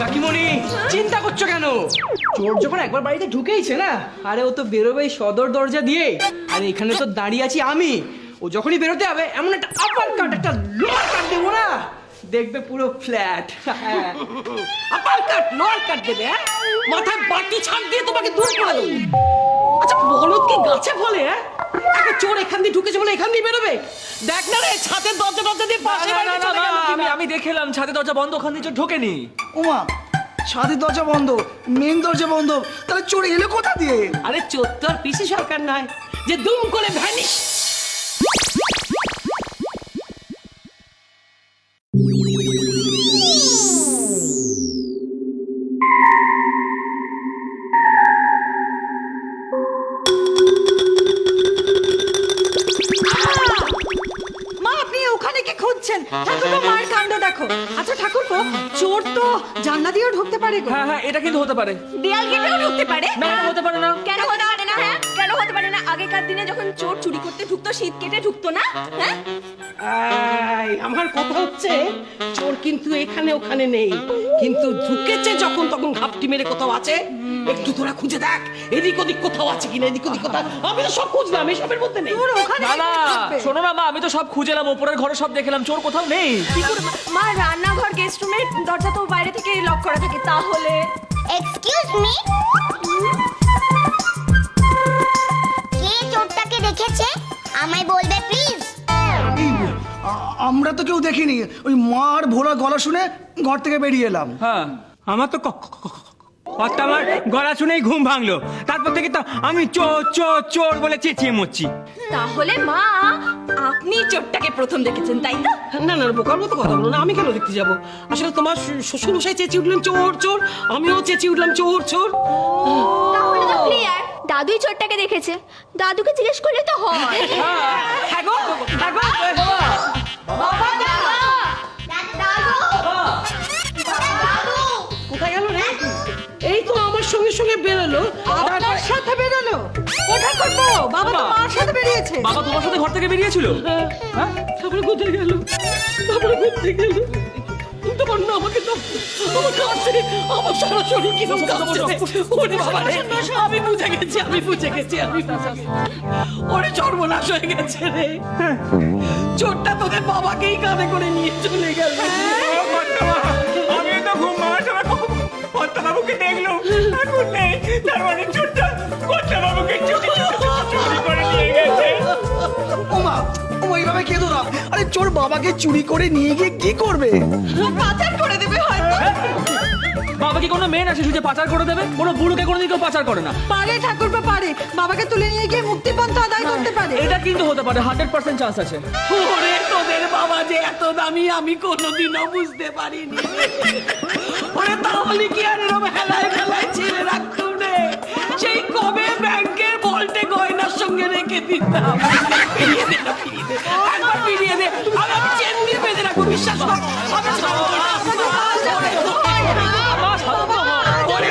কাকিমণি, চিন্তা করছ কেন? চোর যখন একবার বাড়িতে ঢুকেইছে না, আরে ও তো বেরোবে সদর দরজা দিয়ে। আর এখানে তো দাঁড়িয়ে আছি আমি। ও যখনই বেরোতে হবে এমন একটা আপার কাট একটা লোয়ার কাট দেবো না? দেখবে পুরো ফ্ল্যাট আপার কাট লোয়ার কাট দেবে হ্যাঁ? মাথায় বাটি ছাড় দিয়ে তোমাকে দূর করে আচ্ছা বলদ কি গাছে ফলে হ্যাঁ? এখান দিয়ে ঢুকেছে বলে এখান দিয়ে বেরোবে? দেখ না রে ছাদের দরজা দরজা দিয়ে পাশে না, আমি আমি দেখলাম ছাদের দরজা বন্ধ ওখান দিয়ে চোর ঢোকেনি। উমা ছাদের দরজা বন্ধ মেন দরজা বন্ধ তাহলে চোর এলো কোথা দিয়ে? আরে চোর তো আর পিসি সরকার নয় যে দুম করে ভ্যানিশ। কি ঠাকুর ঠাকুরপো মার কাণ্ড দেখো। আচ্ছা ঠাকুরপো চোর তো জানলা দিয়েও ঢুকতে পারে গো। হ্যাঁ হ্যাঁ এটা কিন্তু হতে পারে। দেয়াল কেটেও ঢুকতে পারে? না হতে পারে না। কেন হতে পারে না হ্যাঁ? কেন হতে পারে না আগেকার দিনে যখন চোর চুরি করতে ঢুকতো শীত কেটে ঢুকতো না? হ্যাঁ? আই, আমার কথা হচ্ছে চোর কিন্তু এখানে ওখানে নেই। কিন্তু ঢুকেছে যখন তখন ঘাপটি মেরে কোথাও আছে? একটু তোরা খুঁজে দেখ এদিক ওদিক কোথাও আছে কিনা এদিক ওদিক কোথাও আমি তো সব খুঁজলাম এসবের মধ্যে নেই। চোর ওখানে না না শোনো না মা আমি তো সব খুঁজেলাম উপরের ঘরে সব দেখলাম চোর কোথাও নেই। কি করে মা রান্নাঘর গেস্ট রুমের দরজা তো বাইরে থেকে লক করা থাকে তাহলে এক্সকিউজ মি আমরা তো কেউ দেখিনি। ওই মার ভোলা গলা শুনে ঘর থেকে বেরিয়ে এলাম। হ্যাঁ। আমার তো কর্তা আমার গলা শুনেই ঘুম ভাঙলো। তারপর থেকে তো আমি চোর চোর চোর বলে চেঁচিয়ে মরছি। তাহলে মা আপনি চোরটাকে প্রথম দেখেছেন তাই তো? না না বোকার মতো কথা বলো না আমি কেন দেখতে যাব? আসলে তোমার শ্বশুর মশাই চেঁচিয়ে উঠলেন চোর চোর আমিও চেঁচিয়ে উঠলাম চোর চোর। তাহলে তো ক্লিয়ার দাদুই চোরটাকে দেখেছে। দাদুকে জিজ্ঞেস করলে তো হয়। হ্যাঁ হ্যাঁ সঙ্গে সঙ্গে বেরোলো। আপনার সাথে বেরোলো? ও ঠাকুরপো বাবা তো মার সাথে বেরিয়েছে। বাবা তোমার সাথে ঘর থেকে বেরিয়েছিল? হ্যাঁ। তারপরে কোথায় গেল? তারপরে কোথায় গেল? তোমার না আমাকে দাও আমার কাছে আমার সারা শরীর কি ওরে বাবা রে আমি বুঝে গেছি আমি বুঝে গেছি আমি বুঝে গেছি। ওরে সর্বনাশ হয়ে গেছে রে। চোরটা তোদের বাবাকেই কাঁধে করে নিয়ে চলে গেল। ওমা এইভাবে কেঁদো না আরে চোর বাবাকে চুরি করে নিয়ে গিয়ে কি করবে? পাচার করে দেবে হয়তো। বাবা কি কোনো মেয়ে না শিশু যে পাচার করে দেবে? কোনো বুড়োকে কোনোদিন কেউ পাচার করে না। পারে ঠাকুরপো পারে। বাবাকে তুলে নিয়ে গিয়ে মুক্তিপন্থা আদায় করতে পারে। এটা কিন্তু হতে পারে হান্ড্রেড পার্সেন্ট চান্স আছে। ওরে তোদের বাবা যে এত দামি আমি কোনোদিনও বুঝতে পারিনি। ওরে তাহলে কি আর এরকম হেলায় সঙ্গে রেখে দিতাম ফিরিয়ে দে না, ফিরিয়ে দে একবার ফিরিয়ে দে আর আমি চেন দিয়ে বেঁধে রাখব, বিশ্বাস কর আমি ছাড়বো না। ওরে